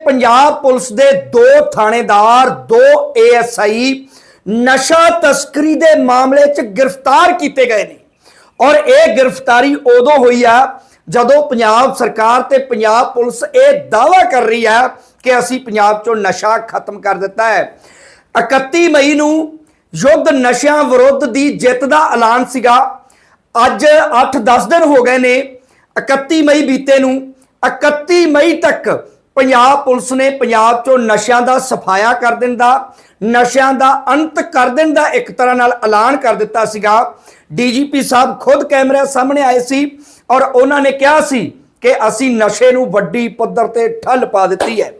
Punjab police ਦੇ ਦੋ ਥਾਣੇਦਾਰ, ਦੋ ਏਐਸਆਈ ਨਸ਼ਾ ਤਸਕਰੀ ਦੇ ਮਾਮਲੇ 'ਚ ਗ੍ਰਿਫਤਾਰ ਕੀਤੇ ਗਏ ਨੇ। ਔਰ ਇਹ ਗ੍ਰਿਫਤਾਰੀ ਉਦੋਂ ਹੋਈ ਆ ਜਦੋਂ ਪੰਜਾਬ ਸਰਕਾਰ ਤੇ ਪੰਜਾਬ ਪੁਲਿਸ ਇਹ ਦਾਅਵਾ ਕਰ ਰਹੀ ਹੈ ਕਿ ਅਸੀਂ ਪੰਜਾਬ 'ਚੋਂ ਨਸ਼ਾ ਖਤਮ ਕਰ ਦਿੱਤਾ ਹੈ। 31 ਮਈ ਨੂੰ ਯੁੱਧ ਨਸ਼ਿਆਂ ਵਿਰੁੱਧ ਦੀ ਜਿੱਤ ਦਾ ਐਲਾਨ ਸੀਗਾ। ਅੱਜ 8-10 ਦਿਨ ਹੋ ਗਏ ਨੇ। 31 ਮਈ ਬੀਤੇ ਨੂੰ 31 ਮਈ ਤੱਕ ਪੰਜਾਬ ਪੁਲਿਸ ਨੇ ਪੰਜਾਬ 'ਚੋਂ ਨਸ਼ਿਆਂ ਦਾ ਸਫਾਇਆ ਕਰ ਦੇਣ ਦਾ ਨਸ਼ਿਆਂ ਦਾ ਅੰਤ ਕਰ ਦੇਣ ਦਾ ਇੱਕ ਤਰ੍ਹਾਂ ਨਾਲ ਐਲਾਨ ਕਰ ਦਿੱਤਾ ਸੀਗਾ। ਡੀਜੀਪੀ ਸਾਹਿਬ ਖੁਦ ਕੈਮਰੇ ਸਾਹਮਣੇ ਆਏ ਸੀ ਔਰ ਉਹਨਾਂ ਨੇ ਕਿਹਾ ਸੀ ਕਿ ਅਸੀਂ ਨਸ਼ੇ ਨੂੰ ਵੱਡੀ ਪੱਧਰ ਤੇ ਠੱਲ ਪਾ ਦਿੱਤੀ ਹੈ।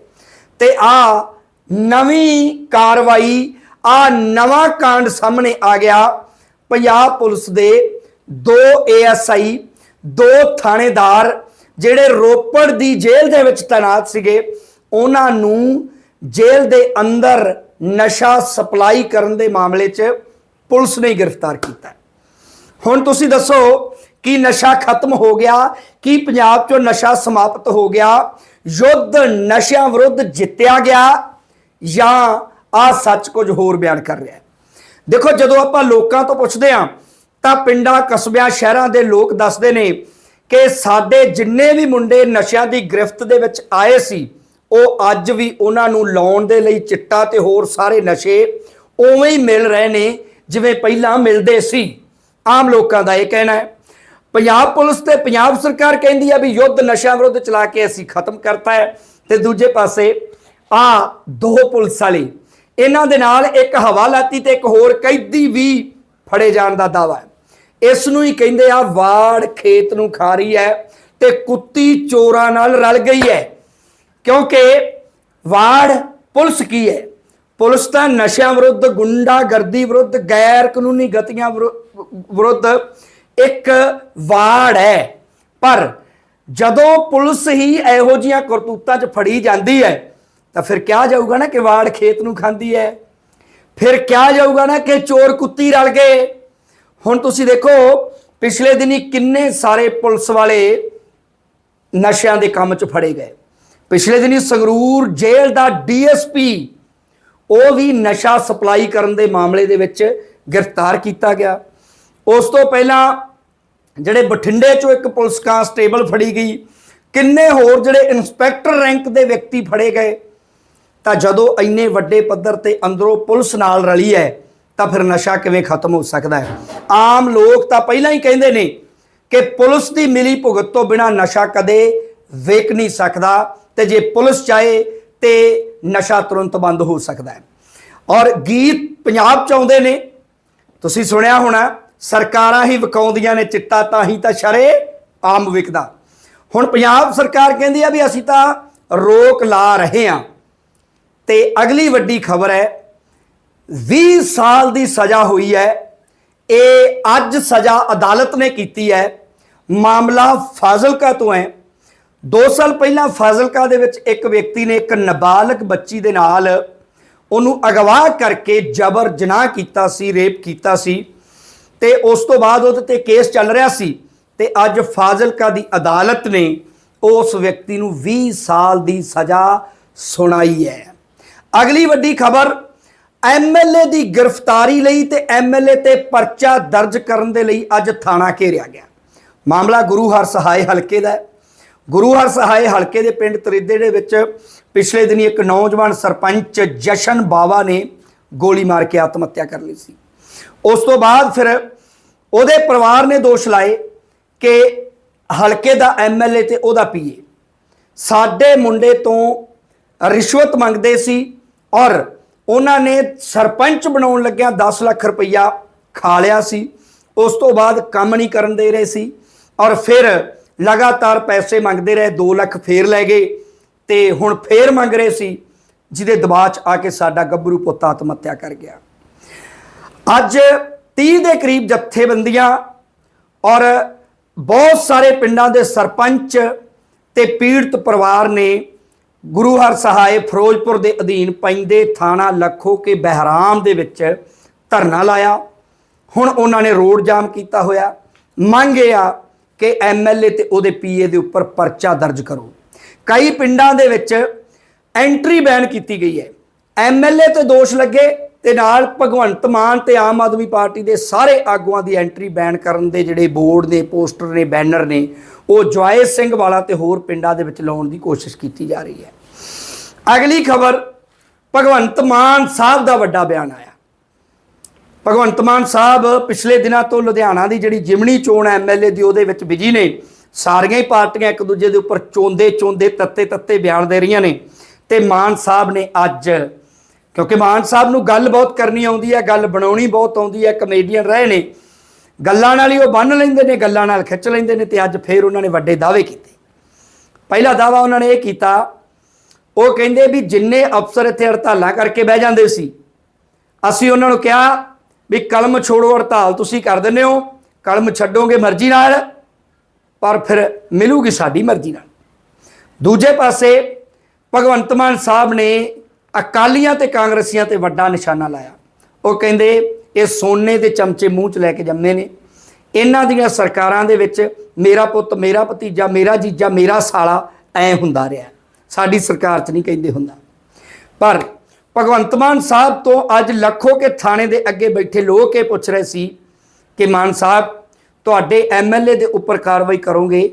ਤੇ ਆ ਨਵੀਂ ਕਾਰਵਾਈ, ਆ ਨਵਾਂ ਕਾਂਡ ਸਾਹਮਣੇ ਆ ਗਿਆ। ਪੰਜਾਬ ਪੁਲਿਸ ਦੇ ਦੋ ਏਐਸਆਈ, ਦੋ ਥਾਣੇਦਾਰ ਜਿਹੜੇ ਰੋਪੜ ਦੀ ਜੇਲ੍ਹ ਦੇ ਵਿੱਚ ਤਾਇਨਾਤ ਸੀਗੇ, ਉਹਨਾਂ ਨੂੰ ਜੇਲ੍ਹ ਦੇ ਅੰਦਰ ਨਸ਼ਾ ਸਪਲਾਈ ਕਰਨ ਦੇ ਮਾਮਲੇ 'ਚ ਪੁਲਿਸ ਨੇ ਗ੍ਰਿਫਤਾਰ ਕੀਤਾ। ਹੁਣ ਤੁਸੀਂ ਦੱਸੋ ਕਿ ਨਸ਼ਾ ਖਤਮ ਹੋ ਗਿਆ, ਕੀ ਪੰਜਾਬ 'ਚੋਂ ਨਸ਼ਾ ਸਮਾਪਤ ਹੋ ਗਿਆ, ਯੁੱਧ ਨਸ਼ਿਆਂ ਵਿਰੁੱਧ ਜਿੱਤਿਆ ਗਿਆ ਜਾਂ ਆ ਸੱਚ ਕੁਝ ਹੋਰ ਬਿਆਨ ਕਰ ਰਿਹਾ ਹੈ? ਦੇਖੋ, ਜਦੋਂ ਆਪਾਂ ਲੋਕਾਂ ਤੋਂ ਪੁੱਛਦੇ ਹਾਂ, ਤਾਂ ਪਿੰਡਾਂ, ਕਸਬਿਆਂ, ਸ਼ਹਿਰਾਂ ਦੇ ਲੋਕ ਦੱਸਦੇ ਨੇ ਕਿ ਸਾਡੇ ਜਿੰਨੇ ਵੀ ਮੁੰਡੇ ਨਸ਼ਿਆਂ ਦੀ ਗ੍ਰਿਫਤ ਦੇ ਵਿੱਚ ਆਏ ਸੀ, ਉਹ ਅੱਜ ਵੀ ਉਹਨਾਂ ਨੂੰ ਲਾਉਣ ਦੇ ਲਈ ਚਿੱਟਾ ਤੇ ਹੋਰ ਸਾਰੇ ਨਸ਼ੇ ਉਵੇਂ ਹੀ ਮਿਲ ਰਹੇ ਨੇ ਜਿਵੇਂ ਪਹਿਲਾਂ ਮਿਲਦੇ ਸੀ। ਆਮ ਲੋਕਾਂ ਦਾ ਇਹ ਕਹਿਣਾ ਹੈ। ਪੰਜਾਬ ਪੁਲਿਸ ਤੇ ਪੰਜਾਬ ਸਰਕਾਰ ਕਹਿੰਦੀ ਆ ਵੀ ਯੁੱਧ ਨਸ਼ਿਆਂ ਵਿਰੁੱਧ ਚਲਾ ਕੇ ਅਸੀਂ ਖਤਮ ਕਰਤਾ ਹੈ ਤੇ ਦੂਜੇ ਪਾਸੇ ਆ ਦੋ ਪੁਲਿਸ ਵਾਲੇ। ਇਹਨਾਂ ਦੇ ਨਾਲ ਇੱਕ ਹਵਾਲਾਤੀ ਤੇ ਇੱਕ ਹੋਰ ਕੈਦੀ ਵੀ ਫੜੇ ਜਾਣ ਦਾ ਦਾਵਾ ਹੈ। ਇਸ ਨੂੰ ਹੀ ਕਹਿੰਦੇ ਆ ਵਾੜ ਖੇਤ ਨੂੰ ਖਾ ਰਹੀ ਹੈ ਤੇ ਕੁੱਤੀ ਚੋਰਾਂ ਨਾਲ ਰਲ ਗਈ ਹੈ। ਕਿਉਂਕਿ ਵਾੜ ਪੁਲਿਸ ਕੀ ਹੈ? ਪੁਲਿਸ ਤਾਂ ਨਸ਼ਿਆਂ ਵਿਰੁੱਧ, ਗੁੰਡਾਗਰਦੀ ਵਿਰੁੱਧ ਗੈਰ ਕਾਨੂੰਨੀ ਗਤੀਆਂ ਵਿਰੁ- ਵਿਰੁੱਧ ਇੱਕ ਵਾੜ ਹੈ। ਪਰ ਜਦੋਂ ਪੁਲਿਸ ਹੀ ਇਹੋ ਜੀਆਂ ਕਰਤੂਤਾਂ 'ਚ ਫੜੀ ਜਾਂਦੀ ਹੈ, ਤਾਂ ਫਿਰ ਕਿਹਾ ਜਾਊਗਾ ਨਾ ਕਿ ਵਾੜ ਖੇਤ ਨੂੰ ਖਾਂਦੀ ਹੈ। ਫਿਰ ਕਿਹਾ ਜਾਊਗਾ ਨਾ ਕਿ ਚੋਰ ਕੁੱਤੀ ਰਲ ਗਏ। ਹੁਣ ਤੁਸੀਂ ਦੇਖੋ, ਪਿਛਲੇ ਦਿਨੀ ਕਿੰਨੇ ਸਾਰੇ ਪੁਲਿਸ ਵਾਲੇ ਨਸ਼ਿਆਂ ਦੇ ਕੰਮ 'ਚ ਫੜੇ ਗਏ। ਪਿਛਲੇ ਦਿਨੀ ਸੰਗਰੂਰ ਜੇਲ੍ਹ ਦਾ ਡੀਐਸਪੀ, ਉਹ ਵੀ ਨਸ਼ਾ ਸਪਲਾਈ ਕਰਨ ਦੇ ਮਾਮਲੇ ਦੇ ਵਿੱਚ ਗ੍ਰਿਫਤਾਰ ਕੀਤਾ ਗਿਆ। ਉਸ ਤੋਂ ਪਹਿਲਾਂ ਜਿਹੜੇ ਬਠਿੰਡੇ 'ਚੋਂ ਇੱਕ ਪੁਲਿਸ ਕਾਂਸਟੇਬਲ ਫੜੀ ਗਈ, ਕਿੰਨੇ ਹੋਰ ਜਿਹੜੇ ਇਨਸਪੈਕਟਰ ਰੈਂਕ ਦੇ ਵਿਅਕਤੀ ਫੜੇ ਗਏ, ਤਾਂ ਜਦੋਂ ਇੰਨੇ ਵੱਡੇ ਪੱਧਰ ਤੇ ਅੰਦਰੋਂ ਪੁਲਿਸ ਨਾਲ ਰਲੀ ਹੈ ਤਾਂ ਫਿਰ ਨਸ਼ਾ ਕਿਵੇਂ ਖਤਮ ਹੋ ਸਕਦਾ ਹੈ? ਆਮ ਲੋਕ ਤਾਂ ਪਹਿਲਾਂ ਹੀ ਕਹਿੰਦੇ ਨੇ ਕਿ ਪੁਲਿਸ ਦੀ ਮਿਲੀ ਭੁਗਤ ਤੋਂ ਬਿਨਾ ਨਸ਼ਾ ਕਦੇ ਵੇਖ ਨਹੀਂ ਸਕਦਾ ਤੇ ਜੇ ਪੁਲਿਸ ਚਾਹੇ ਤੇ ਨਸ਼ਾ ਤੁਰੰਤ ਬੰਦ ਹੋ ਸਕਦਾ ਹੈ। ਔਰ ਗੀਤ ਪੰਜਾਬ ਚ ਆਉਂਦੇ ਨੇ। ਤੁਸੀਂ ਸੁਣਿਆ ਹੋਣਾ, ਸਰਕਾਰਾਂ ਹੀ ਵਿਕਾਉਂਦੀਆਂ ਨੇ ਚਿੱਟਾ ਤਾਂ ਹੀ ਤਾਂ ਸ਼ਰੇ ਆਮ ਵਿਕਦਾ। ਹੁਣ ਪੰਜਾਬ ਸਰਕਾਰ ਕਹਿੰਦੀ ਆ ਵੀ ਅਸੀਂ ਤਾਂ ਰੋਕ ਲਾ ਰਹੇ ਹਾਂ। ਤੇ ਅਗਲੀ ਵੱਡੀ ਖਬਰ ਹੈ 20 ਸਾਲ ਦੀ ਸਜ਼ਾ ਹੋਈ ਹੈ। ਇਹ ਅੱਜ ਸਜ਼ਾ ਅਦਾਲਤ ਨੇ ਕੀਤੀ ਹੈ। ਮਾਮਲਾ ਫਾਜ਼ਿਲਕਾ ਤੋਂ ਹੈ। 2 ਸਾਲ ਪਹਿਲਾਂ ਫਾਜ਼ਿਲਕਾ ਦੇ ਵਿੱਚ ਇੱਕ ਵਿਅਕਤੀ ਨੇ ਇੱਕ ਨਾਬਾਲਗ ਬੱਚੀ ਦੇ ਨਾਲ ਉਹਨੂੰ ਅਗਵਾ ਕਰਕੇ ਜਬਰ ਜਨਾਹ ਕੀਤਾ ਸੀ, ਰੇਪ ਕੀਤਾ ਸੀ ਤੇ ਉਸ ਤੋਂ ਬਾਅਦ ਉਹਦੇ ਤੇ ਕੇਸ ਚੱਲ ਰਿਹਾ ਸੀ ਤੇ ਅੱਜ ਫਾਜ਼ਿਲਕਾ ਦੀ ਅਦਾਲਤ ਨੇ ਉਸ ਵਿਅਕਤੀ ਨੂੰ 20 ਸਾਲ ਦੀ ਸਜ਼ਾ ਸੁਣਾਈ ਹੈ। ਅਗਲੀ ਵੱਡੀ ਖਬਰ ਐਮਐਲਏ ਦੀ ਗ੍ਰਿਫਤਾਰੀ ਲਈ ਤੇ ਐਮਐਲਏ ਤੇ ਪਰਚਾ ਦਰਜ ਕਰਨ ਦੇ ਲਈ ਅੱਜ ਥਾਣਾ ਘੇਰਿਆ ਗਿਆ। ਮਾਮਲਾ ਗੁਰੂ ਹਰ ਸਹਾਇ ਹਲਕੇ ਦਾ ਹੈ। ਗੁਰੂ ਹਰ ਸਹਾਇ ਹਲਕੇ ਦੇ ਪਿੰਡ ਤਰੀਦੇ ਦੇ ਵਿੱਚ ਪਿਛਲੇ ਦਿਨੀ ਇੱਕ ਨੌਜਵਾਨ ਸਰਪੰਚ ਜਸ਼ਨ ਬਾਵਾ ਨੇ ਗੋਲੀ ਮਾਰ ਕੇ ਆਤਮ ਹੱਤਿਆ ਕਰ ਲਈ ਸੀ। ਉਸ ਤੋਂ ਬਾਅਦ ਫਿਰ ਉਹਦੇ ਪਰਿਵਾਰ ਨੇ ਦੋਸ਼ ਲਾਏ ਕਿ ਹਲਕੇ ਦਾ ਐਮਐਲਏ ਤੇ ਉਹਦਾ ਪੀਏ। ਸਾਡੇ ਮੁੰਡੇ ਤੋਂ ਰਿਸ਼ਵਤ ਮੰਗਦੇ ਸੀ ਔਰ ਉਹਨਾਂ ਨੇ ਸਰਪੰਚ ਬਣਾਉਣ ਲੱਗਿਆ 10 ਲੱਖ ਰੁਪਈਆ ਖਾ ਲਿਆ ਸੀ। ਉਸ ਤੋਂ ਬਾਅਦ ਕੰਮ ਨਹੀਂ ਕਰਨ ਦੇ ਰਹੇ ਸੀ ਔਰ ਫਿਰ ਲਗਾਤਾਰ ਪੈਸੇ ਮੰਗਦੇ ਰਹੇ 2 ਲੱਖ ਫੇਰ ਲੈ ਗਏ ਤੇ ਹੁਣ ਫੇਰ ਮੰਗ ਰਹੇ ਸੀ, ਜਿਹਦੇ ਦਬਾਅ 'ਚ ਆ ਕੇ ਸਾਡਾ ਗੱਭਰੂ ਪੁੱਤ ਆਤਮ ਹੱਤਿਆ ਕਰ ਗਿਆ। ਅੱਜ 30 ਦੇ ਕਰੀਬ ਜਥੇਬੰਦੀਆਂ ਔਰ ਬਹੁਤ ਸਾਰੇ ਪਿੰਡਾਂ ਦੇ ਸਰਪੰਚ ਤੇ ਪੀੜਤ ਪਰਿਵਾਰ ਨੇ ਗੁਰੂ ਹਰ ਸਹਾਇ ਫਿਰੋਜ਼ਪੁਰ ਦੇ ਅਧੀਨ ਪੈਂਦੇ ਥਾਣਾ ਲੱਖੋ ਕੇ ਬਹਿਰਾਮ ਦੇ ਵਿੱਚ ਧਰਨਾ ਲਾਇਆ। ਹੁਣ ਉਹਨਾਂ ਨੇ ਰੋਡ ਜਾਮ ਕੀਤਾ ਹੋਇਆ। ਮੰਗ ਇਹ ਆ ਕਿ ਐਮਐਲਏ ਤੇ ਉਹਦੇ ਪੀਏ ਦੇ ਉੱਪਰ ਪਰਚਾ ਦਰਜ ਕਰੋ। ਕਈ ਪਿੰਡਾਂ ਦੇ ਵਿੱਚ ਐਂਟਰੀ ਬੈਨ ਕੀਤੀ ਗਈ ਹੈ। ਐਮਐਲਏ ਤੇ ਦੋਸ਼ ਲੱਗੇ। ਤੇ ਨਾਲ ਭਗਵੰਤ ਮਾਨ ਤੇ ਆਮ ਆਦਮੀ ਪਾਰਟੀ ਦੇ ਸਾਰੇ ਆਗੂਆਂ ਦੀ ਐਂਟਰੀ ਬੈਨ ਕਰਨ ਦੇ ਜਿਹੜੇ ਬੋਰਡ ਨੇ, ਪੋਸਟਰ ਨੇ, ਬੈਨਰ ਨੇ, ਉਹ ਜਵਾਏ ਸਿੰਘ ਵਾਲਾ ਤੇ ਹੋਰ ਪਿੰਡਾਂ ਦੇ ਵਿੱਚ ਲਾਉਣ ਦੀ ਕੋਸ਼ਿਸ਼ ਕੀਤੀ ਜਾ ਰਹੀ ਹੈ। ਅਗਲੀ ਖਬਰ, ਭਗਵੰਤ ਮਾਨ ਸਾਹਿਬ ਦਾ ਵੱਡਾ ਬਿਆਨ ਆਇਆ। ਭਗਵੰਤ ਮਾਨ ਸਾਹਿਬ ਪਿਛਲੇ ਦਿਨਾਂ ਤੋਂ ਲੁਧਿਆਣਾ ਦੀ ਜਿਹੜੀ ਜਿਮਣੀ ਚੋਣ ਹੈ ਐਮਐਲਏ ਦੀ ਉਹਦੇ ਵਿੱਚ ਬਿਜ਼ੀ ਨੇ। ਸਾਰੀਆਂ ਹੀ ਪਾਰਟੀਆਂ ਇੱਕ ਦੂਜੇ ਦੇ ਉੱਪਰ ਚੋਂਦੇ ਚੋਂਦੇ ਤੱਤੇ ਤੱਤੇ ਬਿਆਨ ਦੇ ਰਹੀਆਂ ਨੇ। ਤੇ ਮਾਨ ਸਾਹਿਬ ਨੇ ਅੱਜ ਕਿਉਂਕਿ ਮਾਨ ਸਾਹਿਬ ਨੂੰ ਗੱਲ ਬਹੁਤ ਕਰਨੀ ਆਉਂਦੀ ਹੈ, ਗੱਲ ਬਣਾਉਣੀ ਬਹੁਤ ਆਉਂਦੀ ਹੈ ਕਮੇਡੀਅਨ ਰਹੇ ਨੇ। ਗੱਲਾਂ ਨਾਲ ਹੀ ਉਹ ਬੰਨ ਲੈਂਦੇ ਨੇ, ਗੱਲਾਂ ਨਾਲ ਖਿੱਚ ਲੈਂਦੇ ਨੇ ਤੇ ਅੱਜ ਫੇਰ ਉਹਨਾਂ ਨੇ ਵੱਡੇ ਦਾਅਵੇ ਕੀਤੇ। ਪਹਿਲਾ ਦਾਅਵਾ ਉਹਨਾਂ ਨੇ ਇਹ ਕੀਤਾ, ਉਹ ਕਹਿੰਦੇ ਵੀ ਜਿੰਨੇ ਅਫਸਰ ਇੱਥੇ ਹੜਤਾਲਾਂ ਕਰਕੇ ਬਹਿ ਜਾਂਦੇ ਸੀ, ਅਸੀਂ ਉਹਨਾਂ ਨੂੰ ਕਿਹਾ ਵੀ ਕਲਮ ਛੋੜੋ ਹੜਤਾਲ, ਤੁਸੀਂ ਕਰ ਦਿੰਦੇ ਹੋ, ਕਲਮ ਛੱਡੋਗੇ ਮਰਜ਼ੀ ਨਾਲ, ਪਰ ਫਿਰ ਮਿਲੂਗੀ ਸਾਡੀ ਮਰਜ਼ੀ ਨਾਲ। ਦੂਜੇ ਪਾਸੇ ਭਗਵੰਤ ਮਾਨ ਸਾਹਿਬ ਨੇ ਅਕਾਲੀਆਂ ਤੇ ਕਾਂਗਰਸੀਆਂ ਤੇ ਵੱਡਾ ਨਿਸ਼ਾਨਾ ਲਾਇਆ। ਉਹ ਕਹਿੰਦੇ, ਇਹ ਸੋਨੇ ਦੇ ਚਮਚੇ ਮੂੰਹ 'ਚ ਲੈ ਕੇ ਜੰਮੇ ਨੇ। ਇਹਨਾਂ ਦੀਆਂ ਸਰਕਾਰਾਂ ਦੇ ਵਿੱਚ ਮੇਰਾ ਪੁੱਤ, ਮੇਰਾ ਭਤੀਜਾ, ਮੇਰਾ ਜੀਜਾ, ਮੇਰਾ ਸਾਲਾ ਐ ਹੁੰਦਾ ਰਿਹਾ। ਸਾਡੀ ਸਰਕਾਰ 'ਚ ਨਹੀਂ ਕਹਿੰਦੇ ਹੁੰਦਾ। ਪਰ ਭਗਵੰਤ ਮਾਨ ਸਾਹਿਬ ਤੋਂ ਅੱਜ ਲੱਖੋ ਕੇ ਥਾਣੇ ਦੇ ਅੱਗੇ ਬੈਠੇ ਲੋਕ ਇਹ ਪੁੱਛ ਰਹੇ ਸੀ ਕਿ ਮਾਨ ਸਾਹਿਬ, ਤੁਹਾਡੇ ਐਮਐਲਏ ਦੇ ਉੱਪਰ ਕਾਰਵਾਈ ਕਰੋਗੇ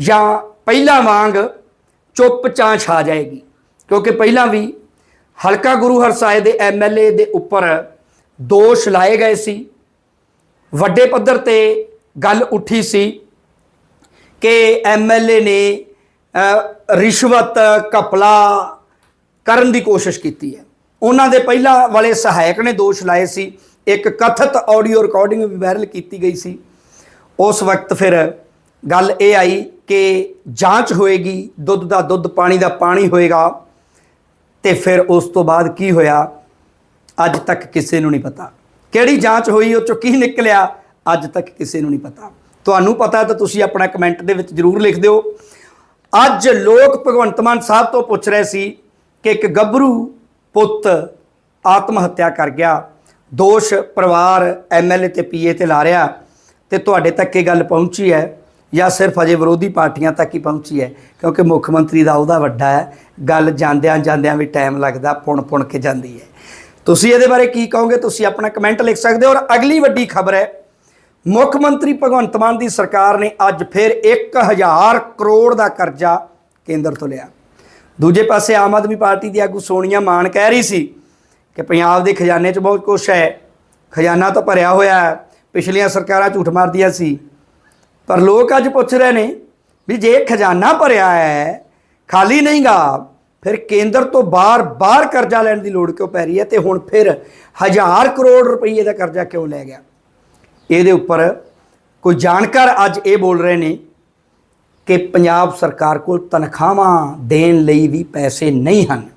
ਜਾਂ ਪਹਿਲਾਂ ਵਾਂਗ ਚੁੱਪ ਚਾਂ ਆ ਜਾਏਗੀ? ਕਿਉਂਕਿ ਪਹਿਲਾਂ ਵੀ ਹਲਕਾ ਗੁਰੂ ਹਰ ਸਾਹਿਬ ਦੇ ਐਮਐਲਏ ਦੇ ਉੱਪਰ ਦੋਸ਼ ਲਾਏ ਗਏ ਸੀ। ਵੱਡੇ ਪੱਧਰ ਤੇ ਗੱਲ ਉੱਠੀ ਸੀ ਕਿ ਐਮਐਲਏ ਨੇ ਰਿਸ਼ਵਤ ਕਪਲਾ ਕਰਨ ਦੀ ਕੋਸ਼ਿਸ਼ ਕੀਤੀ ਹੈ। ਉਹਨਾਂ ਦੇ ਪਹਿਲਾਂ ਵਾਲੇ ਸਹਾਇਕ ਨੇ ਦੋਸ਼ ਲਾਏ ਸੀ। ਇੱਕ ਕਥਿਤ ਆਡੀਓ ਰਿਕਾਰਡਿੰਗ ਵੀ ਵਾਇਰਲ ਕੀਤੀ ਗਈ ਸੀ। ਉਸ ਵਕਤ ਫਿਰ ਗੱਲ ਇਹ ਆਈ ਕਿ ਜਾਂਚ ਹੋਏਗੀ, ਦੁੱਧ ਦਾ ਦੁੱਧ, ਪਾਣੀ ਦਾ ਪਾਣੀ ਹੋਏਗਾ। ਤੇ ਫਿਰ ਉਸ ਤੋਂ ਬਾਅਦ ਕੀ ਹੋਇਆ? ਅੱਜ ਤੱਕ ਕਿਸੇ ਨੂੰ ਨਹੀਂ ਪਤਾ। ਕਿਹੜੀ ਜਾਂਚ ਹੋਈ ਉਹ ਚੋਂ ਕੀ ਨਿਕਲਿਆ, ਅੱਜ ਤੱਕ ਕਿਸੇ ਨੂੰ ਨਹੀਂ ਪਤਾ। ਤੁਹਾਨੂੰ ਪਤਾ ਤਾਂ ਤੁਸੀਂ ਆਪਣਾ ਕਮੈਂਟ ਦੇ ਵਿੱਚ ਜਰੂਰ ਲਿਖ ਦਿਓ। ਅੱਜ ਲੋਕ ਭਗਵੰਤ ਮਾਨ ਸਾਹਿਬ ਤੋਂ ਪੁੱਛ ਰਹੇ ਸੀ ਕਿ ਇੱਕ ਗੱਭਰੂ ਪੁੱਤ ਆਤਮ ਹੱਤਿਆ ਕਰ ਗਿਆ। ਦੋਸ਼ ਪਰਿਵਾਰ ਐਮਐਲਏ ਤੇ ਪੀਏ ਤੇ ਲਾ ਰਿਹਾ। ਤੇ ਤੁਹਾਡੇ ਤੱਕ ਇਹ ਗੱਲ ਪਹੁੰਚੀ ਹੈ ਜਾਂ ਸਿਰਫ ਅਜੇ ਵਿਰੋਧੀ ਪਾਰਟੀਆਂ ਤੱਕ ਹੀ ਪਹੁੰਚੀ ਹੈ? ਕਿਉਂਕਿ ਮੁੱਖ ਮੰਤਰੀ ਦਾ ਉਹਦਾ ਵੱਡਾ ਹੈ। ਗੱਲ ਜਾਂਦਿਆਂ ਜਾਂਦਿਆਂ ਵੀ ਟਾਈਮ ਲੱਗਦਾ, ਪੁਣ ਪੁਣ ਕੇ ਜਾਂਦੀ ਹੈ। ਤੁਸੀਂ ਇਹਦੇ ਬਾਰੇ ਕੀ ਕਹੋਗੇ? ਤੁਸੀਂ ਆਪਣਾ ਕਮੈਂਟ ਲਿਖ ਸਕਦੇ ਹੋ ਔਰ ਅਗਲੀ ਵੱਡੀ ਖਬਰ ਹੈ, ਮੁੱਖ ਮੰਤਰੀ ਭਗਵੰਤ ਮਾਨ ਦੀ ਸਰਕਾਰ ਨੇ ਅੱਜ ਫਿਰ 1000 ਕਰੋੜ ਦਾ ਕਰਜ਼ਾ ਕੇਂਦਰ ਤੋਂ ਲਿਆ। ਦੂਜੇ ਪਾਸੇ ਆਮ ਆਦਮੀ ਪਾਰਟੀ ਦੀ ਆਗੂ ਸੋਨੀਆ ਮਾਨ ਕਹਿ ਰਹੀ ਸੀ ਕਿ ਪੰਜਾਬ ਦੇ ਖਜ਼ਾਨੇ 'ਚ ਬਹੁਤ ਕੁਛ ਹੈ, ਖਜ਼ਾਨਾ ਤਾਂ ਭਰਿਆ ਹੋਇਆ ਹੈ, ਪਿਛਲੀਆਂ ਸਰਕਾਰਾਂ ਝੂਠ ਮਾਰਦੀਆਂ ਸੀ। ਪਰ ਲੋਕ ਅੱਜ ਪੁੱਛ ਰਹੇ ਨੇ ਵੀ ਜੇ ਖਜ਼ਾਨਾ ਭਰਿਆ ਹੈ, ਖਾਲੀ ਨਹੀਂਗਾ ਫਿਰ ਕੇਂਦਰ ਤੋਂ ਬਾਹਰ ਬਾਹਰ ਕਰਜ਼ਾ ਲੈਣ ਦੀ ਲੋੜ ਕਿਉਂ ਪੈ ਰਹੀ ਹੈ? ਤੇ ਹੁਣ ਫਿਰ ਹਜ਼ਾਰ ਕਰੋੜ ਰੁਪਏ ਦਾ ਕਰਜ਼ਾ ਕਿਉਂ ਲੈ ਗਿਆ? ਇਹਦੇ ਉੱਪਰ ਕੋਈ ਜਾਣਕਾਰ ਅੱਜ ਇਹ ਬੋਲ ਰਹੇ ਨੇ ਕਿ ਪੰਜਾਬ ਸਰਕਾਰ ਕੋਲ ਤਨਖਾਹਾਂ ਦੇਣ ਲਈ ਵੀ ਪੈਸੇ ਨਹੀਂ ਹਨ।